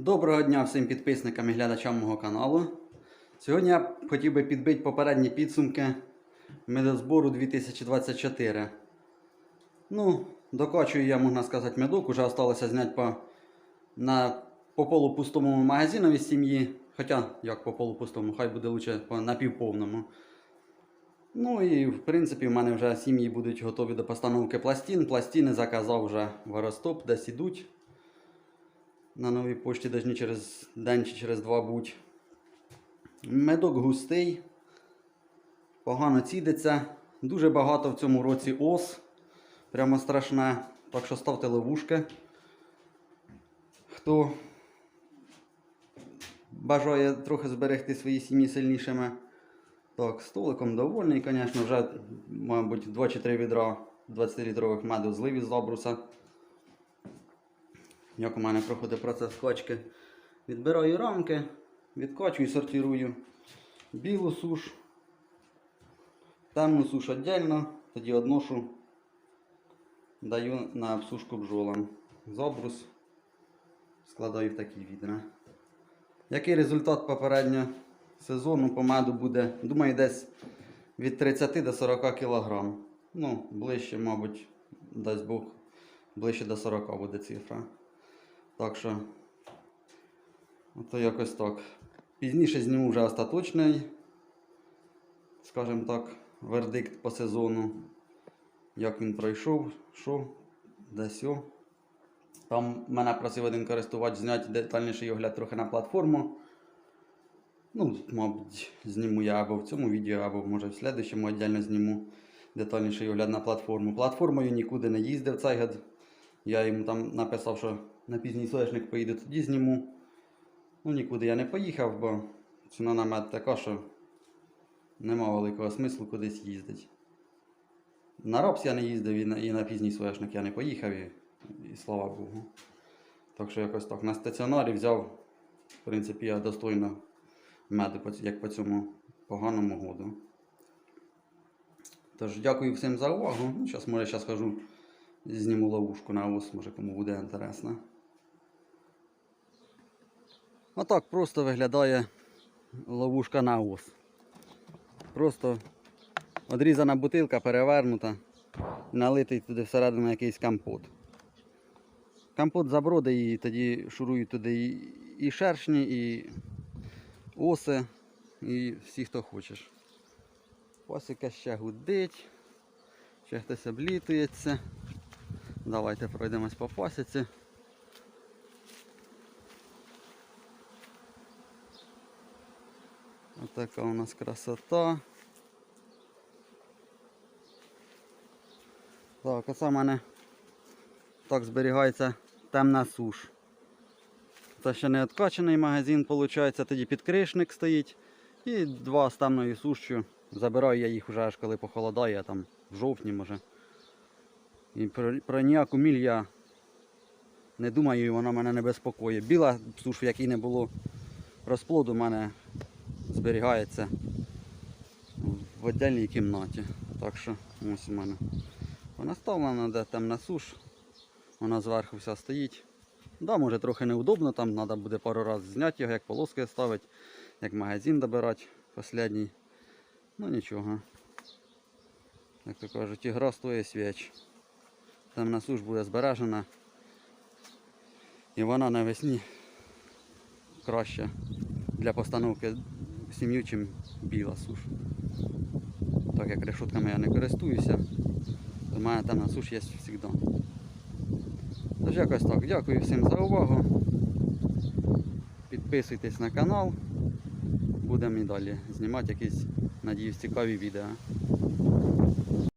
Доброго дня всім підписникам і глядачам мого каналу. Сьогодні я хотів би підбити попередні підсумки медозбору 2024. Ну, докачую я, можна сказати, медок. Уже залишилося зняти по, на, по полупустому магазинові сім'ї. Хоча, як по полупустому, хай буде лучше по напівповному. Ну і в принципі в мене вже сім'ї будуть готові до постановки пластин. Пластини заказав вже в Оростоп, десь ідуть. На новій пошті дожні через день чи через два будь. Медок густий, погано цідиться. Дуже багато в цьому році ос. Прямо страшне. Так що ставте ловушки. Хто бажає трохи зберегти свої сім'ї сильнішими. Так, столиком довольний, звісно, вже, мабуть, 2 чи 3 відра 20-літрових меду злив із забруса. Як у мене проходить процес качки. Відбираю рамки, відкачую, сортирую білу суш, темну суш віддільно, тоді одношу даю на обсушку бджолам. Забрус складаю в такі відра. Який результат попереднього сезону по меду буде? Думаю, десь від 30 до 40 кг. Ну, ближче, мабуть, дасть Бог, ближче до 40 буде цифра. Так що, ото якось так. Пізніше зніму вже остаточний, скажімо так, вердикт по сезону. Як він пройшов, що, де сьо. Там мене просив один користувач зняти детальніший огляд трохи на платформу. Ну, мабуть, зніму я або в цьому відео, або може в слідчому віддільно зніму детальніший огляд на платформу. Платформою нікуди не їздив цей гад. Я йому там написав, що на пізній соняшник поїду, тоді зніму. Ну, нікуди я не поїхав, бо ціна на мед така, що нема великого смислу кудись їздити. На рапс я не їздив і на, і на пізній соняшник я не поїхав, і, і слава Богу. Так що якось так. На стаціонарі взяв, в принципі, я достойно меду, як по цьому поганому году. Тож, дякую всім за увагу. Ну, зараз, може, зараз скажу, зніму ловушку на ос, може кому буде інтересно. Отак просто виглядає ловушка на ос. Просто одрізана бутилка перевернута, налитий туди всередину якийсь компот. Компот забродить і тоді шурують туди і, і шершні, і оси, і всі, хто хочеш. Пасіка ще гудить, ще хтось облітується. Давайте пройдемось по пасіці. Отака у нас красота. Так, оце в мене так зберігається темна суш. Це ще не відкачаний магазин, виходить, тоді підкришник стоїть. І два з темною сушчю. Забираю я їх вже аж коли похолодає, там в жовтні може. І про, про ніяку міль я не думаю, і вона мене не безпокоїть. Біла суш, в якій не було розплоду, в мене зберігається в віддільній кімнаті. Так що ось у мене вона ставлена, де темна суш. Вона зверху вся стоїть. Да, може трохи неудобно, там треба буде пару разів зняти його, як полоски ставити, як магазин добирати останній. Ну нічого. Як то кажуть, ігра стоїть свіч. Темна суш буде збережена. І вона навесні краще для постановки сім'ю, чим біла суш. Так як решотками я не користуюся, то в мене темна суш є завжди. Тож якось так. Дякую всім за увагу. Підписуйтесь на канал. Будемо і далі знімати якісь, надіюсь, цікаві відео.